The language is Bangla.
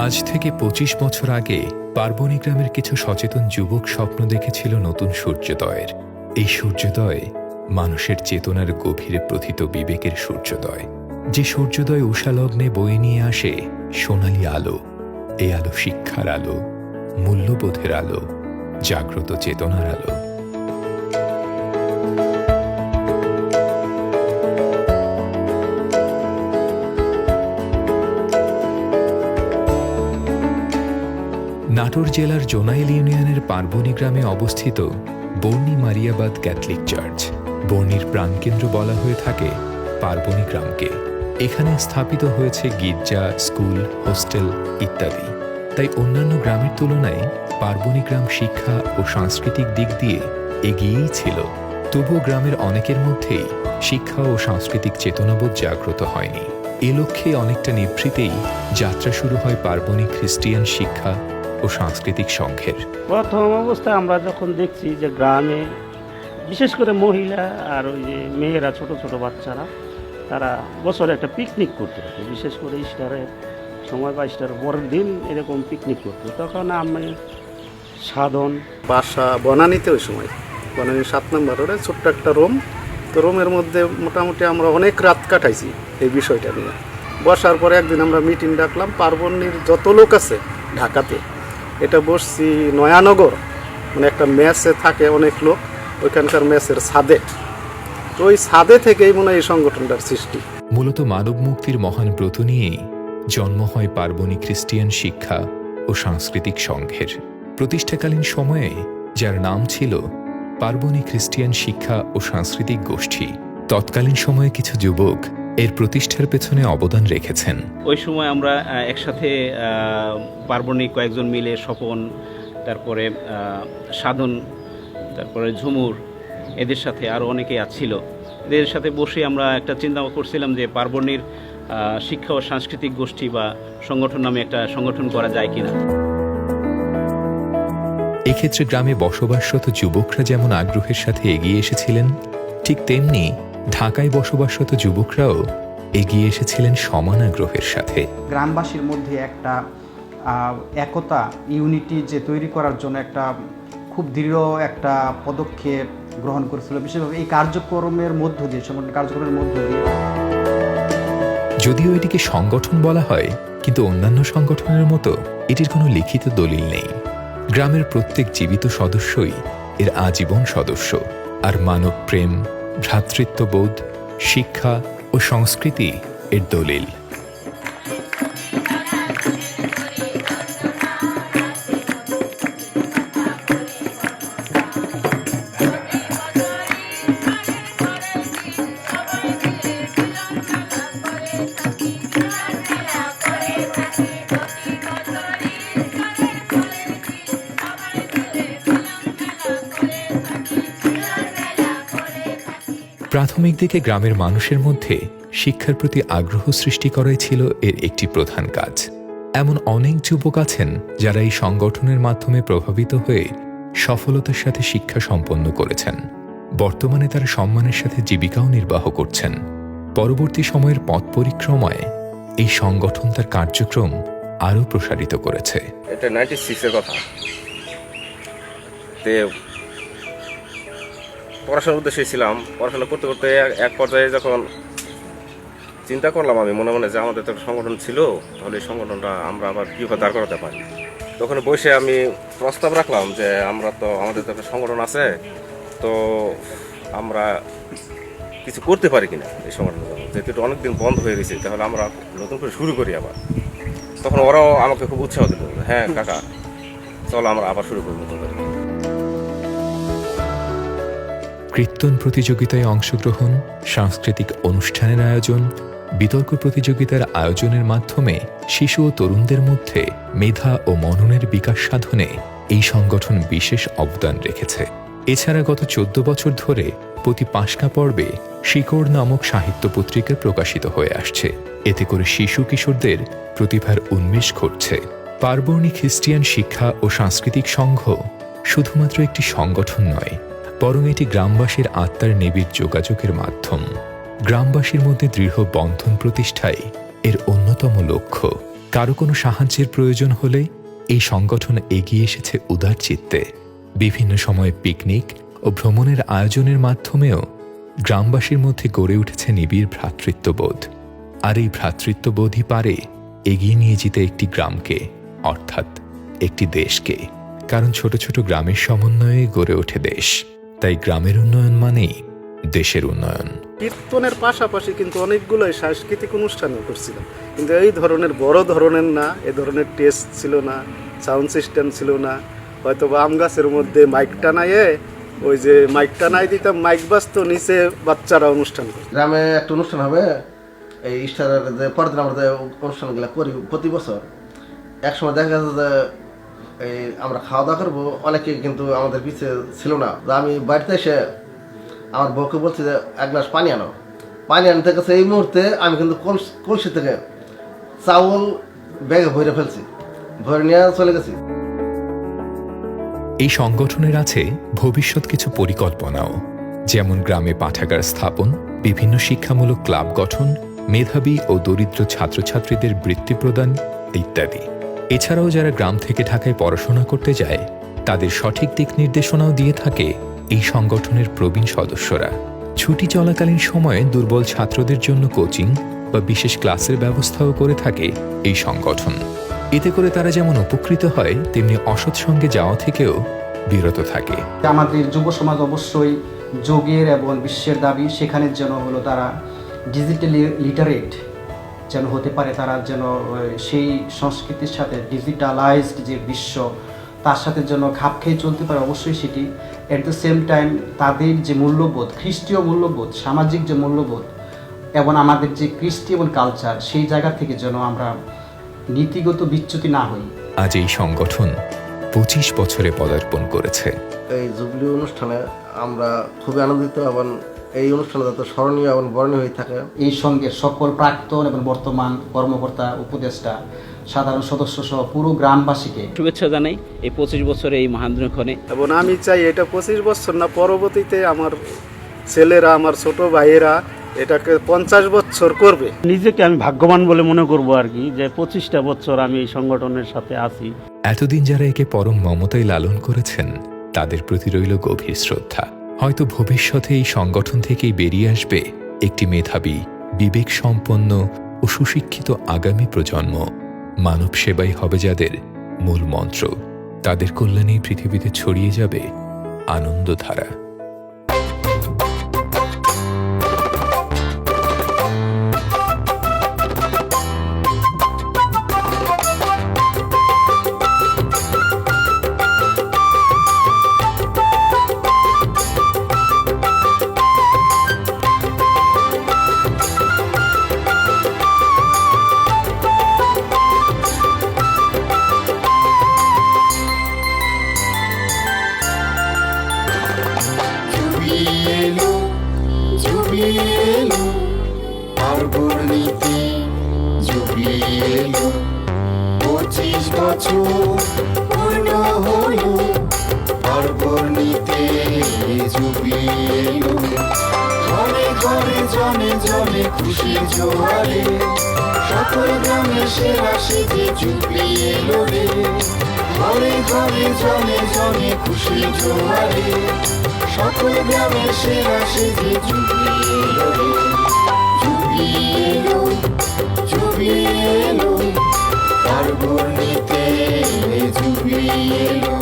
আজ থেকে পঁচিশ বছর আগে পার্বণী গ্রামের কিছু সচেতন যুবক স্বপ্ন দেখেছিল নতুন সূর্যোদয়ের। এই সূর্যোদয় মানুষের চেতনার গভীরে প্রথিত বিবেকের সূর্যোদয়। যে সূর্যোদয় উষালগ্নে বয়ে নিয়ে আসে সোনালি আলো এই আলো শিক্ষার আলো, মূল্যবোধের আলো, জাগ্রত চেতনার আলো। নাটোর জেলার জোনাইল ইউনিয়নের পার্বণী গ্রামে অবস্থিত বর্ণি মারিয়াবাদ ক্যাথলিক চার্চ। বর্ণির প্রাণকেন্দ্র বলা হয়ে থাকে পার্বণী গ্রামকে। এখানে স্থাপিত হয়েছে গির্জা, স্কুল, হোস্টেল ইত্যাদি। তাই অন্যান্য গ্রামের তুলনায় পার্বণী গ্রাম শিক্ষা ও সাংস্কৃতিক দিক দিয়ে এগিয়েই ছিল। তবুও গ্রামের অনেকের মধ্যেই শিক্ষা ও সাংস্কৃতিক চেতনাবোধ জাগ্রত হয়নি। এ লক্ষ্যে অনেকটা নিভৃতেই যাত্রা শুরু হয় পার্বণী খ্রিস্টিয়ান শিক্ষা ও সাংস্কৃতিক সংঘের। প্রথম অবস্থায় আমরা যখন দেখছি যে গ্রামে, বিশেষ করে মহিলা আর ওই যে মেয়েরা, ছোট ছোট বাচ্চারা, তারা বছরে একটা পিকনিক করতে থাকে। বিশেষ করে ইস্টারের সময় বা ইস্টারের পরের দিন এরকম পিকনিক করতে। তখন আমি সাধন, বাসা, বনানীতে ওই সময়। বনানি সাত নম্বর রোডে ছোট্ট একটা রুম। তো রুমের মধ্যে মোটামুটি আমরা অনেক রাত কাটাইছি এই বিষয়টা নিয়ে। বসার পরে একদিন আমরা মিটিং ডাকলাম। পার্বণীর যত লোক আছে ঢাকাতে এটা বসছি নয়ানগর। মানে একটা মেসে থাকে অনেক লোক, ওইখানকার মেসের ছাদে। তো ওই ছাদে থেকেই মনে হয় এই সংগঠনটার সৃষ্টি। মূলত মানব মুক্তির মহান ব্রত নিয়েই জন্ম হয় পার্বণী খ্রিস্টিয়ান শিক্ষা ও সাংস্কৃতিক সংঘের। প্রতিষ্ঠাকালীন সময়ে যার নাম ছিল পার্বণী খ্রিস্টিয়ান শিক্ষা ও সাংস্কৃতিক গোষ্ঠী। তৎকালীন সময়ে কিছু যুবক এর প্রতিষ্ঠার পেছনে অবদান রেখেছেন। ওই সময় আমরা একসাথে পার্বণিক কয়েকজন মিলে স্বপন তারপরে সাধন তারপরে ঝুমুর এদের সাথে আরও অনেকেই আছিল। এদের সাথে বসে আমরা একটা চিন্তা করছিলাম যে পার্বণীর শিক্ষা ও সাংস্কৃতিক গোষ্ঠী বা সংগঠন নামে একটা সংগঠন করা যায় কিনা। এক্ষেত্রে গ্রামে বসবাসরত যুবকরা যেমন আগ্রহের সাথে এগিয়ে এসেছিলেন ঠিক তেমনি ঢাকায় বসবাসরত যুবকরাও এগিয়ে এসেছিলেন সমান আগ্রহের সাথে। গ্রামবাসীর মধ্যে একটা একতা ইউনিটি যে তৈরি করার জন্য একটা খুব দৃঢ় একটা পদক্ষেপ গ্রহণ করেছিল। বিশেষভাবে এই কার্যক্রমের মধ্য দিয়ে সংগঠন কার্যক্রমের মধ্য দিয়ে। যদিও এটিকে সংগঠন বলা হয় কিন্তু অন্যান্য সংগঠনের মতো এটির কোনো লিখিত দলিল নেই। গ্রামের প্রত্যেক জীবিত সদস্যই এর আজীবন সদস্য আর মানব প্রেম ভ্রাতৃত্ববোধ শিক্ষা ও সংস্কৃতি এর দলিল। প্রাথমিক দিকে গ্রামের মানুষের মধ্যে শিক্ষার প্রতি আগ্রহ সৃষ্টি করাই ছিল এর একটি প্রধান কাজ। এমন অনেক যুবক আছেন যারা এই সংগঠনের মাধ্যমে প্রভাবিত হয়ে সফলতার সাথে শিক্ষা সম্পন্ন করেছেন। বর্তমানে তারা সম্মানের সাথে জীবিকাও নির্বাহ করছেন। পরবর্তী সময়ের পথ পরিক্রমায় এই সংগঠন তার কার্যক্রম আরও প্রসারিত করেছে। এটা কথা। পড়াশোনার উদ্দেশ্যে ছিলাম। পড়াশোনা করতে করতে এক- পর্যায়ে যখন চিন্তা করলাম আমি, মনে মনে যে আমাদের তো একটা সংগঠন ছিল, তাহলে এই সংগঠনটা আমরা আবার কীভাবে দাঁড় করাতে পারি? তখন বসে আমি প্রস্তাব রাখলাম যে, আমরা তো, আমাদের তো একটা সংগঠন আছে, তো আমরা কিছু করতে পারি কিনা এই সংগঠন যেহেতু এটা অনেকদিন বন্ধ হয়ে গেছে, তাহলে আমরা নতুন করে শুরু করি আবার। তখন ওরাও আমাকে খুব উৎসাহ দিল হ্যাঁ কাকা, চলো আমরা আবার শুরু করব নতুন করে। কীর্তন প্রতিযোগিতায় অংশগ্রহণ, সাংস্কৃতিক অনুষ্ঠানের আয়োজন, বিতর্ক প্রতিযোগিতার আয়োজনের মাধ্যমে শিশু ও তরুণদের মধ্যে মেধা ও মননের বিকাশ সাধনে এই সংগঠন বিশেষ অবদান রেখেছে। এছাড়া গত চোদ্দ বছর ধরে প্রতি পাঁচটা পর্বে শিকড় নামক সাহিত্য পত্রিকা প্রকাশিত হয়ে আসছে। এতে করে শিশু কিশোরদের প্রতিভার উন্মেষ ঘটছে। পার্বণী খ্রিস্টিয়ান শিক্ষা ও সাংস্কৃতিক সংঘ শুধুমাত্র একটি সংগঠন নয় বরং এটি গ্রামবাসীর আত্মার নিবিড় যোগাযোগের মাধ্যম। গ্রামবাসীর মধ্যে দৃঢ় বন্ধন প্রতিষ্ঠাই এর অন্যতম লক্ষ্য। কারও কোনো সাহায্যের প্রয়োজন হলে এই সংগঠন এগিয়ে এসেছে উদার চিত্তে। বিভিন্ন সময়ে পিকনিক ও ভ্রমণের আয়োজনের মাধ্যমেও গ্রামবাসীর মধ্যে গড়ে উঠেছে নিবিড় ভ্রাতৃত্ববোধ। আর এই ভ্রাতৃত্ববোধই পারে এগিয়ে নিয়ে যেতে একটি গ্রামকে, অর্থাৎ একটি দেশকে। কারণ ছোট ছোট গ্রামের সমন্বয়ে গড়ে ওঠে দেশ। তাই গ্রামের উন্নয়ন মানেই দেশের উন্নয়ন। কীর্তনের পাশাপাশি কিন্তু অনেকগুলোই সাংস্কৃতিক অনুষ্ঠানও করছিলাম। কিন্তু এই ধরনের বড় ধরনের না এ ধরনের টেস্ট ছিল না সাউন্ড সিস্টেম ছিল না। হয়তো বা আম গাছের মধ্যে মাইক টানাইয়ে ওই যে মাইক টানাই দিতাম মাইক বাজতো নিচে বাচ্চারা অনুষ্ঠান করতো। গ্রামে একটা অনুষ্ঠান হবে এই ইস্টারের যে পরের দিন আমরা যে অনুষ্ঠানগুলো করি প্রতি বছর। একসময় দেখা যাচ্ছে যে এই আমরা খাওয়া দাওয়া করব। অনেকে কিন্তু আমাদের পিছে ছিল না। আমি বাড়িতে এসে আমার বউকে বলছি যে, এক গ্লাস পানি আনো। পানি আনতে গেছে এই মুহূর্তে আমি কিন্তু কলসি থেকে চাউল ব্যাগে ভরে ফেলছি। ভরে নিয়ে চলে গেছি। এই সংগঠনের আছে ভবিষ্যৎ কিছু পরিকল্পনাও। যেমন গ্রামে পাঠাগার স্থাপন, বিভিন্ন শিক্ষামূলক ক্লাব গঠন, মেধাবী ও দরিদ্র ছাত্রছাত্রীদের বৃত্তি প্রদান ইত্যাদি। এছাড়াও যারা গ্রাম থেকে ঢাকায় পড়াশোনা করতে যায়, তাদের সঠিক দিক নির্দেশনাও দিয়ে থাকে এই সংগঠনের প্রবীণ সদস্যরা। ছুটি চলাকালীন সময়ে দুর্বল ছাত্রদের জন্য কোচিং বা বিশেষ ক্লাসের ব্যবস্থাও করে থাকে এই সংগঠন। এতে করে তারা যেমন উপকৃত হয়, তেমনি অসৎ সঙ্গে যাওয়া থেকেও বিরত থাকে। আমাদের যুব সমাজ অবশ্যই যোগের এবং বিশ্বের দাবি সেখানে যেন হলো তারা ডিজিটালি লিটারেট যেন হতে পারে তারা যেন সেই সংস্কৃতির সাথে ডিজিটালাইজড যে বিশ্ব তার সাথে যেন খাপ খেয়ে চলতে পারে অবশ্যই সেটি। অ্যাট দ্য সেম টাইম তাদের যে মূল্যবোধ খ্রিস্টীয় মূল্যবোধ সামাজিক যে মূল্যবোধ এবং আমাদের যে কৃষ্টি এবং কালচার সেই জায়গা থেকে যেন আমরা নীতিগত বিচ্যুতি না হই। আজ এই সংগঠন পঁচিশ বছরে পদার্পণ করেছে। এই জুবলি অনুষ্ঠানে আমরা খুবই আনন্দিত এবং এই অনুষ্ঠানে যাতে স্মরণীয় এবং বর্ণীয় হয়ে থাকে এই সঙ্গে সকল প্রাক্তন এবং বর্তমান কর্মকর্তা উপদেষ্টা সাধারণ সদস্য সহ পুরো গ্রামবাসীকে শুভেচ্ছা জানাই এই পঁচিশ বছরে এই মহান্দ্রক্ষণে এবং আমি চাই এটা পঁচিশ বছর না পরবর্তীতে আমার ছেলেরা আমার ছোট ভাইয়েরা এটাকে পঞ্চাশ বছর করবে। নিজেকে আমি ভাগ্যবান বলে মনে করব আর কি যে পঁচিশটা বছর আমি এই সংগঠনের সাথে আছি। এতদিন যারা একে পরম মমতায় লালন করেছেন তাদের প্রতি রইল গভীর শ্রদ্ধা। হয়তো ভবিষ্যতে এই সংগঠন থেকেই বেরিয়ে আসবে একটি মেধাবী বিবেক সম্পন্ন ও সুশিক্ষিত আগামী প্রজন্ম। মানব সেবাই হবে যাদের মূল মন্ত্র। তাদের কল্যাণেই পৃথিবীতে ছড়িয়ে যাবে আনন্দধারা। বছর পূর্ণ হলো পার্বণীতে জুবিয়েলো ঘরে ঘরে জনে জনে খুশি জোয়ারে, সকল গ্রামে সেরা সেজে রে। খুশি জোয়ারে, সকল গ্রামে সেরা সেজে জুবিয়েলো রে। জুবিয়েলো জুবিয়েলো তার বর্ণিতে ঝুলিয়ে এলো।